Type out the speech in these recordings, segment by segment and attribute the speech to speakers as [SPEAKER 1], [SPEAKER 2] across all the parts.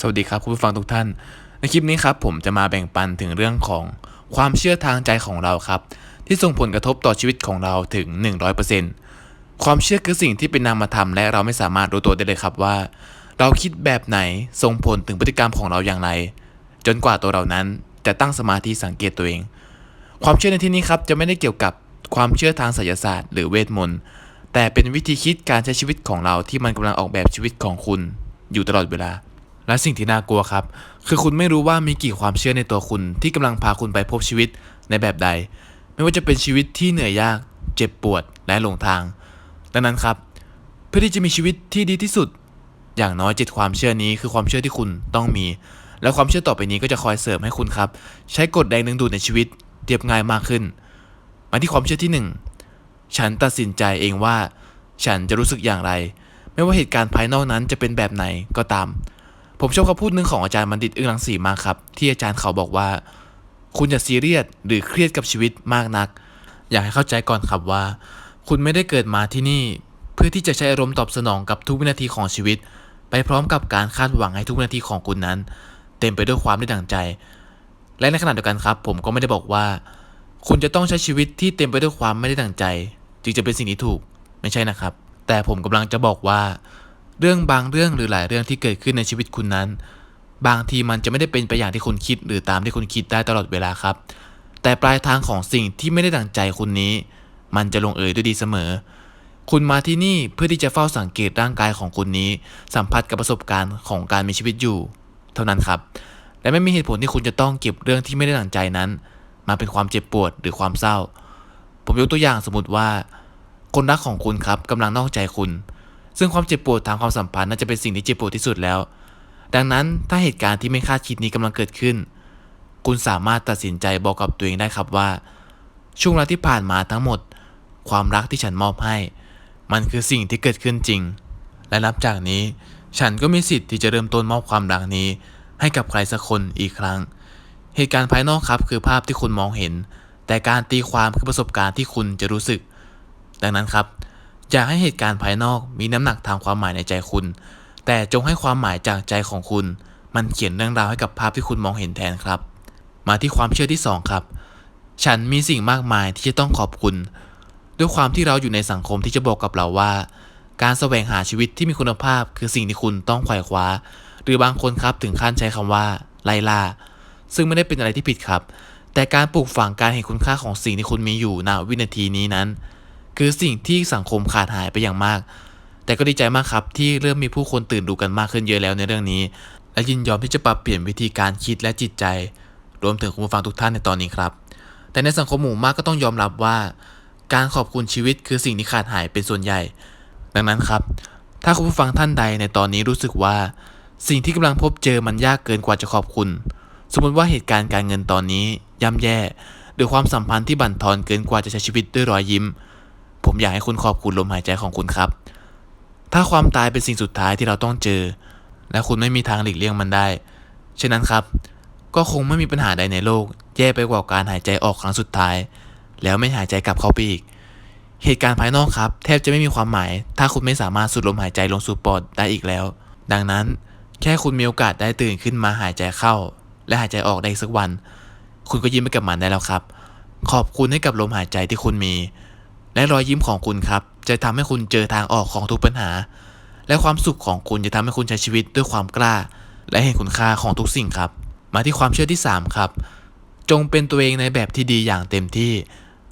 [SPEAKER 1] สวัสดีครับคุณผู้ฟังทุกท่าน ในคลิปนี้ครับผมจะมาแบ่งปันถึงเรื่องของความเชื่อทางใจของเราครับ ที่ส่งผลกระทบต่อชีวิตของเราถึง 100%ความเชื่อคือสิ่งที่เป็นนามธรรมและเราไม่สามารถรู้ตัวได้เลยครับว่า เราคิดแบบไหนส่งผลถึงพฤติกรรมของเราอย่างไร จนกว่าตัวเรานั้นจะตั้งสมาธิสังเกตตัวเอง ความเชื่อในที่นี้ครับจะไม่ได้เกี่ยวกับความเชื่อทางไสยศาสตร์ หรือเวทมนต์แต่เป็นวิธีคิดการใช้ชีวิตของเราที่มันกำลังออกแบบชีวิตของคุณอยู่ตลอดเวลา และสิ่งที่น่ากลัวครับ คือคุณไม่รู้ว่ามีกี่ความเชื่อในตัวคุณที่กำลังพาคุณไปพบชีวิตในแบบใด ไม่ว่าจะเป็นชีวิตที่เหนื่อยยาก เจ็บปวดและหลงทาง ดังนั้นครับ เพื่อที่จะมีชีวิตที่ดีที่สุด อย่างน้อยจ็ดความเชื่อนี้คือความเชื่อที่คุณต้องมี และความเชื่อต่อไปนี้ก็จะคอยเสริมให้คุณครับ ใช้กฎแรงดึงดูดในชีวิตเรียบง่ายมากขึ้น มาที่ความเชื่อที่หนึ่งฉันตัดสินใจเองว่า ฉันจะรู้สึกอย่างไร ไม่ว่าเหตุการณ์ภายนอกนั้นจะเป็นแบบไหนก็ตาม ผมชอบคำพูดหนึ่งของอาจารย์บัณฑิตอึ้งรังสีมากครับ ที่อาจารย์เขาบอกว่า คุณอย่าซีเรียสหรือเครียดกับชีวิตมากนัก อยากให้เข้าใจก่อนครับว่า คุณไม่ได้เกิดมาที่นี่ เพื่อที่จะใช้อารมณ์ตอบสนองกับทุกวินาทีของชีวิต ไปพร้อมกับการคาดหวังให้ทุกวินาทีของคุณนั้น เต็มไปด้วยความได้ดั่งใจ และในขณะเดียวกันครับ ผมก็ไม่ได้บอกว่า คุณจะต้องใช้ชีวิตที่เต็มไปด้วยความไม่ได้ดั่งใจ จึงจะเป็นสิ่งที่ถูกไม่ใช่นะครับ แต่ผมกำลังจะบอกว่า เรื่องบางเรื่องหรือหลายเรื่องที่เกิดขึ้นในชีวิตคุณนั้น บางทีมันจะไม่ได้เป็นไปอย่างที่คุณคิด หรือตามที่คุณคิดได้ตลอดเวลาครับ แต่ปลายทางของสิ่งที่ไม่ได้ดังใจคุณนี้ มันจะลงเอยด้วยดีเสมอ คุณมาที่นี่เพื่อที่จะเฝ้าสังเกตร่างกายของคุณนี้ สัมผัสกับประสบการณ์ของการมีชีวิตอยู่ เท่านั้นครับ และไม่มีเหตุผลที่คุณจะต้องเก็บเรื่องที่ไม่ได้ดังใจนั้น มาเป็นความเจ็บปวดหรือความเศร้า ผมยกตัวอย่างสมมติว่า คนรักของคุณครับกำลังนอกใจคุณ ซึ่งความเจ็บปวดทางความสัมพันธ์น่าจะเป็นสิ่งที่เจ็บปวดที่สุดแล้ว ดังนั้นถ้าเหตุการณ์ที่ไม่คาดคิดนี้กำลังเกิดขึ้น คุณสามารถตัดสินใจบอกกับตัวเองได้ครับว่า ช่วงเวลาที่ผ่านมาทั้งหมด ความรักที่ฉันมอบให้ มันคือสิ่งที่เกิดขึ้นจริง และนับจากนี้ ฉันก็มีสิทธิ์ที่จะเริ่มต้นมอบความรักนี้ ให้กับใครสักคนอีกครั้ง เหตุการณ์ภายนอกครับคือภาพที่คุณมองเห็น แต่การตีความคือประสบการณ์ที่คุณจะรู้สึก ดังนั้นครับ อย่าให้เหตุการณ์ภายนอกมีน้ำหนักทางความหมายในใจคุณ แต่จงให้ความหมายจากใจของคุณ มันเขียนเรื่องราวให้กับภาพที่คุณมองเห็นแทนครับ มาที่ความเชื่อที่สองครับ ฉันมีสิ่งมากมายที่จะต้องขอบคุณ ด้วยความที่เราอยู่ในสังคมที่จะบอกกับเราว่า การแสวงหาชีวิตที่มีคุณภาพ คือสิ่งที่คุณต้องไขว่คว้า หรือบางคนครับถึงขั้นใช้คำว่าไล่ล่า ซึ่งไม่ได้เป็นอะไรที่ผิดครับ แต่การปลูกฝังการเห็นคุณค่าของสิ่งที่คุณมีอยู่ณวินาทีนี้นั้น คือสิ่งที่สังคมขาดหายไปอย่างมาก แต่ก็ดีใจมากครับที่เริ่มมีผู้คนตื่นรู้กันมากขึ้นเยอะแล้วในเรื่องนี้ และยินยอมที่จะปรับเปลี่ยนวิธีการคิดและจิตใจ รวมถึงคุณผู้ฟังทุกท่านในตอนนี้ครับ แต่ในสังคมหมู่มากก็ต้องยอมรับว่า การขอบคุณชีวิตคือสิ่งที่ขาดหายเป็นส่วนใหญ่ ดังนั้นครับ ถ้าคุณผู้ฟังท่านใดในตอนนี้รู้สึกว่า สิ่งที่กำลังพบเจอมันยากเกินกว่าจะขอบคุณ สมมติว่าเหตุการณ์การเงินตอนนี้ย่ำแย่หรือความสัมพันธ์ที่บั่นทอนเกินกว่าจะใช้ชีวิตด้วยรอยยิ้ม ผมอยากให้คุณขอบคุณลมหายใจของคุณครับ ถ้าความตายเป็นสิ่งสุดท้ายที่เราต้องเจอ และคุณไม่มีทางหลีกเลี่ยงมันได้ฉะนั้นครับ ก็คงไม่มีปัญหาใดในโลก แย่ไปกว่าการหายใจออกครั้งสุดท้าย แล้วไม่หายใจกลับเข้าไปอีก เหตุการณ์ภายนอกครับ แทบจะไม่มีความหมาย ถ้าคุณไม่สามารถสูดลมหายใจลงสู่ปอดได้อีกแล้ว ดังนั้นแค่คุณมีโอกาสได้ตื่นขึ้นมาหายใจเข้า และหายใจออกได้สักวัน คุณก็ยิ้มไปกับมันได้แล้วครับ ขอบคุณให้กับลมหายใจที่คุณมี และรอยยิ้มของคุณครับ จะทำให้คุณเจอทางออกของทุกปัญหา และความสุขของคุณจะทำให้คุณใช้ชีวิตด้วยความกล้า และเห็นคุณค่าของทุกสิ่งครับ มาที่ความเชื่อที่ 3 ครับ จงเป็นตัวเองในแบบที่ดีอย่างเต็มที่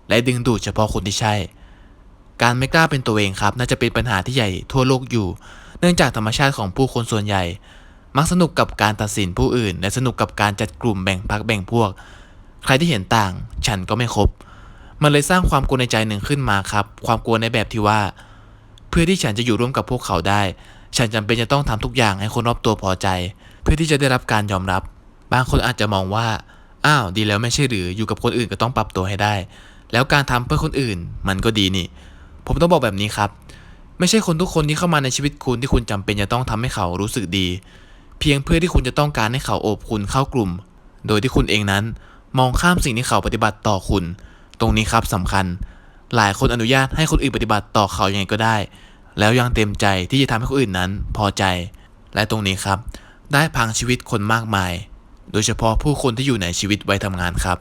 [SPEAKER 1] และดึงดูดเฉพาะคนที่ใช่ การไม่กล้าเป็นตัวเองครับ น่าจะเป็นปัญหาที่ใหญ่ทั่วโลกอยู่ เนื่องจากธรรมชาติของผู้คนส่วนใหญ่ มักสนุกกับการตัดสินผู้อื่น และสนุกกับการจัดกลุ่มแบ่งพรรคแบ่งพวก ใครที่เห็นต่าง ฉันก็ไม่ครบ มันเลยสร้างความกลัวในใจหนึ่งขึ้นมาครับ ความกลัวในแบบที่ว่า เพื่อที่ฉันจะอยู่ร่วมกับพวกเขาได้ ฉันจำเป็นจะต้องทำทุกอย่างให้คนรอบตัวพอใจ เพื่อที่จะได้รับการยอมรับ บางคนอาจจะมองว่า อ้าว ดีแล้วไม่ใช่หรืออยู่กับคนอื่นก็ต้องปรับตัวให้ได้ แล้วการทำเพื่อคนอื่น มันก็ดีนี่ ผมต้องบอกแบบนี้ครับ ไม่ใช่คนทุกคนที่เข้ามาในชีวิตคุณที่คุณจำเป็นจะต้องทำให้เขารู้สึกดี เพียงเพื่อที่คุณจะต้องการให้เขาโอบคุณเข้ากลุ่ม โดยที่คุณเองนั้น มองข้ามสิ่งที่เขาปฏิบัติต่อคุณ ตรงนี้ครับสำคัญ หลายคนอนุญาตให้คนอื่นปฏิบัติต่อเขาอย่างไงก็ได้ แล้วยังเต็มใจที่จะทำให้คนอื่นนั้นพอใจ และตรงนี้ครับ ได้พังชีวิตคนมากมาย โดยเฉพาะผู้คนที่อยู่ในชีวิตไว้ทำงานครับ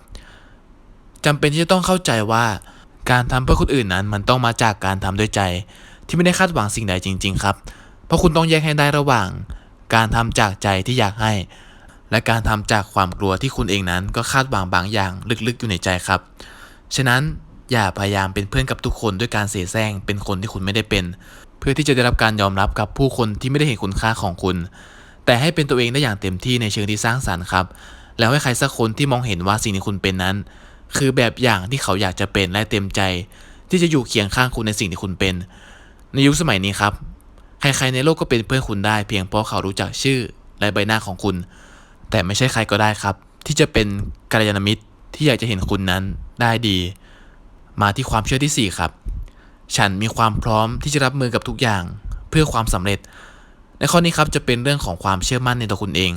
[SPEAKER 1] จำเป็นที่จะต้องเข้าใจว่าการทำเพื่อคนอื่นนั้นมันต้องมาจากการทำด้วยใจ ที่ไม่ได้คาดหวังสิ่งใดจริง ๆ ครับ เพราะคุณต้องแยกให้ได้ระหว่าง การทำจากใจที่อยากให้ และการทำจากความกลัวที่คุณเองนั้นก็คาดหวังบางอย่างลึกๆอยู่ในใจครับ ฉะนั้นอย่าพยายามเป็นเพื่อนกับทุกคนด้วยการเสแสร้งเป็นคนที่คุณไม่ได้เป็น เพื่อที่จะได้รับการยอมรับกับผู้คนที่ไม่ได้เห็นคุณค่าของคุณ แต่ให้เป็นตัวเองได้อย่างเต็มที่ในเชิงที่สร้างสรรค์ครับ แล้วให้ใครสักคนที่มองเห็นว่าสิ่งที่คุณเป็นนั้น คือแบบอย่างที่เขาอยากจะเป็นและเต็มใจ ที่จะอยู่เคียงข้างคุณในสิ่งที่คุณเป็น ในยุคสมัยนี้ครับ ใครๆในโลกก็เป็นเพื่อนคุณได้ เพียงเพราะเขารู้จักชื่อและใบหน้าของคุณ แต่ไม่ใช่ใครก็ได้ครับ ที่จะเป็นกัลยาณมิตรที่อยากจะเห็นคุณนั้น ได้ดี มาที่ความเชื่อที่ 4 ครับ ฉันมีความพร้อมที่จะรับมือกับทุกอย่าง เพื่อความสำเร็จ ในข้อนี้ครับจะเป็นเรื่องของความเชื่อมั่นในตัวคุณเอง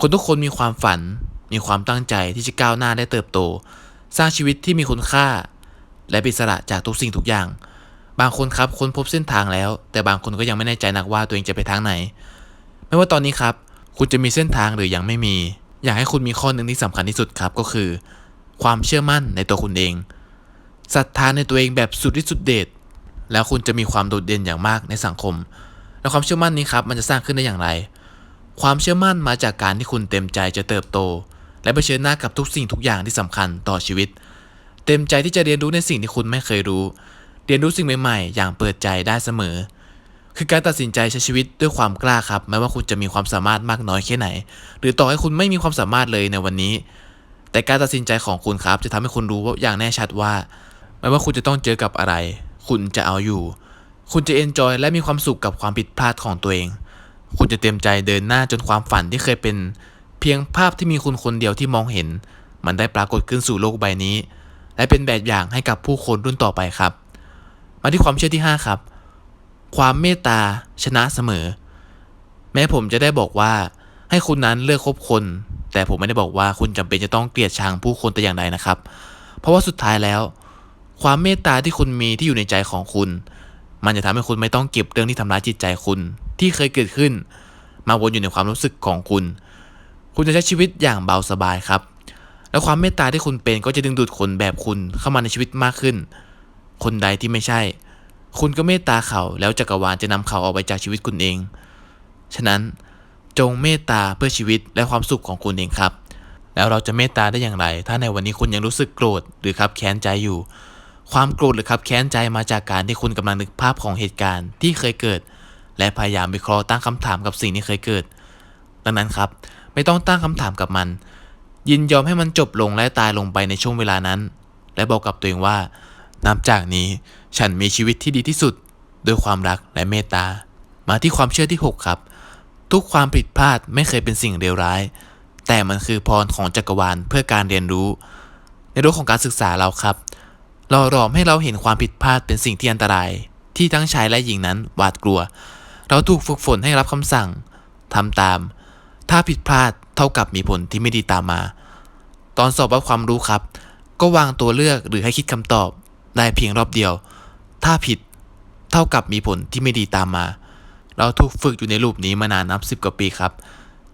[SPEAKER 1] คนทุกคนมีความฝัน มีความตั้งใจที่จะก้าวหน้าและเติบโต สร้างชีวิตที่มีคุณค่า และเป็นอิสระจากทุกสิ่งทุกอย่าง บางคนครับค้นพบเส้นทางแล้ว แต่บางคนก็ยังไม่แน่ใจนักว่าตัวเองจะไปทางไหน ไม่ว่าตอนนี้ครับ คุณจะมีเส้นทางหรือยังไม่มี อยากให้คุณมีข้อหนึ่งที่สำคัญที่สุดครับก็คือ ความเชื่อมั่นในตัวคุณเองศรัทธาในตัวเองแบบสุดที่สุดเด็ดแล้วคุณจะมีความโดดเด่นอย่างมากในสังคม และความเชื่อมั่นนี้ครับมันจะสร้างขึ้นได้อย่างไร ความเชื่อมั่นมาจากการที่คุณเต็มใจจะเติบโต และเผชิญหน้ากับทุกสิ่งทุกอย่างที่สำคัญต่อชีวิต เต็มใจที่จะเรียนรู้ในสิ่งที่คุณไม่เคยรู้ เรียนรู้สิ่งใหม่ๆ อย่างเปิดใจได้เสมอ คือการตัดสินใจใช้ชีวิตด้วยความกล้าครับไม่ว่าคุณจะมีความสามารถมากน้อยแค่ไหน หรือต่อให้คุณไม่มีความสามารถเลยในวันนี้ แต่การตัดสินใจของคุณครับ จะทำให้คุณรู้ว่าอย่างแน่ชัดว่า ไม่ว่าคุณจะต้องเจอกับอะไร คุณจะเอาอยู่ คุณจะเอนจอยและมีความสุขกับความผิดพลาดของตัวเอง คุณจะเต็มใจเดินหน้าจนความฝันที่เคยเป็น เพียงภาพที่มีคุณคนเดียวที่มองเห็น มันได้ปรากฏขึ้นสู่โลกใบนี้ และเป็นแบบอย่างให้กับผู้คนรุ่นต่อไปครับ มาที่ความเชื่อที่ 5 ครับ ความเมตตาชนะเสมอ แม้ผมจะได้บอกว่าให้คุณนั้นเลือกคบคน แต่ผมไม่ได้บอกว่าคุณจำเป็นจะต้องเกลียดชังผู้คนแต่อย่างใดนะครับ เพราะว่าสุดท้ายแล้ว ความเมตตาที่คุณมีที่อยู่ในใจของคุณ มันจะทำให้คุณไม่ต้องเก็บเรื่องที่ทำร้ายจิตใจคุณ ที่เคยเกิดขึ้น มาวนอยู่ในความรู้สึกของคุณ คุณจะใช้ชีวิตอย่างเบาสบายครับ แล้วความเมตตาที่คุณเป็นก็จะดึงดูดคนแบบคุณเข้ามาในชีวิตมากขึ้น คนใดที่ไม่ใช่ คุณก็เมตตาเขาแล้วจักรวาลจะนำเขาออกไปจากชีวิตคุณเอง ฉะนั้น จงเมตตาเพื่อชีวิตและความสุขของคุณเองครับ แล้วเราจะเมตตาได้อย่างไร ถ้าในวันนี้คุณยังรู้สึกโกรธหรือขับแค้นใจอยู่ ความโกรธหรือขับแค้นใจมาจากการที่คุณกำลังนึกภาพของเหตุการณ์ที่เคยเกิด และพยายามวิเคราะห์ตั้งคำถามกับสิ่งที่เคยเกิด ดังนั้นครับ ไม่ต้องตั้งคำถามกับมัน ยินยอมให้มันจบลงและตายลงไปในช่วงเวลานั้น และบอกกับตัวเองว่า นับจากนี้ฉันมีชีวิตที่ดีที่สุดด้วยความรักและเมตตา มาที่ความเชื่อที่ 6 ครับ ทุกความผิดพลาดไม่เคยเป็นสิ่งเลวร้าย แต่มันคือพรของจักรวาลเพื่อการเรียนรู้ ในโลกของการศึกษาเราครับ เราหลอมให้เราเห็นความผิดพลาดเป็นสิ่งที่อันตราย ที่ทั้งชายและหญิงนั้นหวาดกลัว เราถูกฝึกฝนให้รับคำสั่งทำตาม ถ้าผิดพลาดเท่ากับมีผลที่ไม่ดีตามมา ตอนสอบวัดความรู้ครับ ก็วางตัวเลือกหรือให้คิดคำตอบได้เพียงรอบเดียว ถ้าผิดเท่ากับมีผลที่ไม่ดีตามมา เราถูกฝึกอยู่ในรูปนี้มานานนับสิบกว่าปีครับ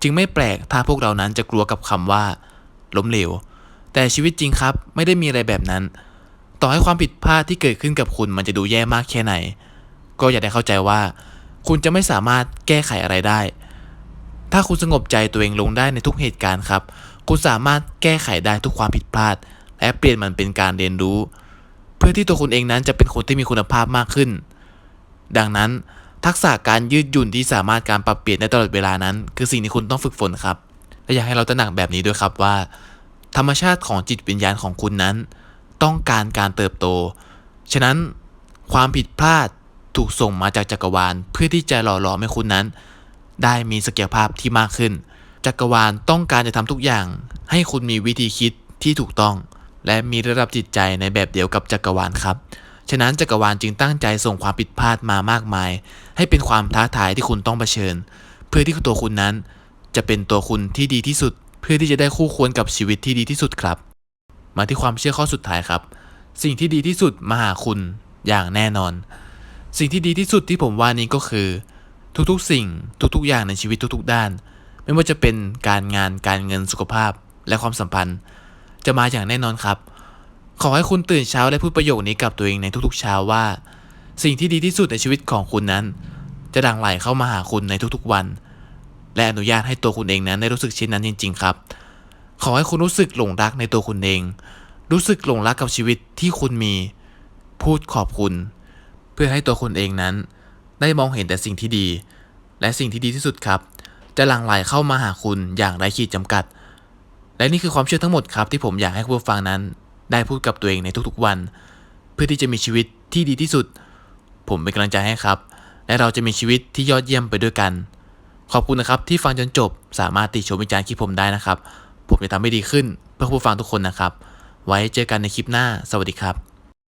[SPEAKER 1] จึงไม่แปลกถ้าพวกเรานั้นจะกลัวกับคำว่า ล้มเหลว แต่ชีวิตจริงครับไม่ได้มีอะไรแบบนั้น ต่อให้ความผิดพลาดที่เกิดขึ้นกับคุณมันจะดูแย่มากแค่ไหน ก็อย่าได้เข้าใจว่า คุณจะไม่สามารถแก้ไขอะไรได้ ถ้าคุณสงบใจตัวเองลงได้ในทุกเหตุการณ์ครับ คุณสามารถแก้ไขได้ทุกความผิดพลาด และเปลี่ยนมันเป็นการเรียนรู้ เพื่อที่ตัวคุณเองนั้นจะเป็นคนที่มีคุณภาพมากขึ้น ดังนั้น ทักษะการยืดหยุ่นที่สามารถการปรับเปลี่ยนได้ตลอดเวลานั้น คือสิ่งที่คุณต้องฝึกฝนครับ และอยากให้เราตระหนักแบบนี้ด้วยครับว่า ธรรมชาติของจิตวิญญาณของคุณนั้น ต้องการการเติบโต ฉะนั้นความผิดพลาดถูกส่งมาจากจักรวาล เพื่อที่จะหล่อหลอมให้คุณนั้น ได้มีศักยภาพที่มากขึ้น จักรวาลต้องการจะทำทุกอย่าง ให้คุณมีวิธีคิดที่ถูกต้อง และมีระดับจิตใจในแบบเดียวกับจักรวาลครับ ฉะนั้นจักรวาลจึงตั้งใจส่งความผิดพลาดมามากมาย ให้เป็นความท้าทายที่คุณต้องเผชิญ เพื่อที่ตัวคุณนั้น จะเป็นตัวคุณที่ดีที่สุด เพื่อที่จะได้คู่ควรกับชีวิตที่ดีที่สุดครับ มาที่ความเชื่อข้อสุดท้ายครับ สิ่งที่ดีที่สุดมาหาคุณอย่างแน่นอน สิ่งที่ดีที่สุดที่ผมว่านี้ก็คือ ทุกๆ สิ่งทุกๆ อย่างในชีวิตทุกๆ ด้าน ไม่ว่าจะเป็นการงานการเงินสุขภาพและความสัมพันธ์ จะมาอย่างแน่นอนครับ ขอให้คุณตื่นเช้าและพูดประโยคนี้กับตัวเองในทุกๆเช้าว่า สิ่งที่ดีที่สุดในชีวิตของคุณนั้น จะดังไหลเข้ามาหาคุณในทุกๆวัน และอนุญาตให้ตัวคุณเองนั้นได้รู้สึกเช่นนั้นจริง ๆ ครับ ขอให้คุณรู้สึกหลงรักในตัวคุณเอง รู้สึกหลงรักกับชีวิตที่คุณมี พูดขอบคุณ เพื่อให้ตัวคุณเองนั้น ได้มองเห็นแต่สิ่งที่ดี และสิ่งที่ดีที่สุดครับ จะหลั่งไหลเข้ามาหาคุณอย่างไร้ขีดจำกัด และนี่คือความเชื่อทั้งหมดครับที่ผมอยากให้คุณผู้ฟังนั้น ได้พูดกับตัวเองในทุกๆวัน เพื่อที่จะมีชีวิตที่ดีที่สุด ผมเป็นกำลังใจให้ครับ และเราจะมีชีวิตที่ยอดเยี่ยมไปด้วยกัน ขอบคุณนะครับที่ฟังจนจบ สามารถติชมวิจารณ์คลิปผมได้นะครับ ผมจะทำให้ดีขึ้นเพื่อผู้ฟังทุกคนนะครับ ไว้เจอกันในคลิปหน้า สวัสดีครับ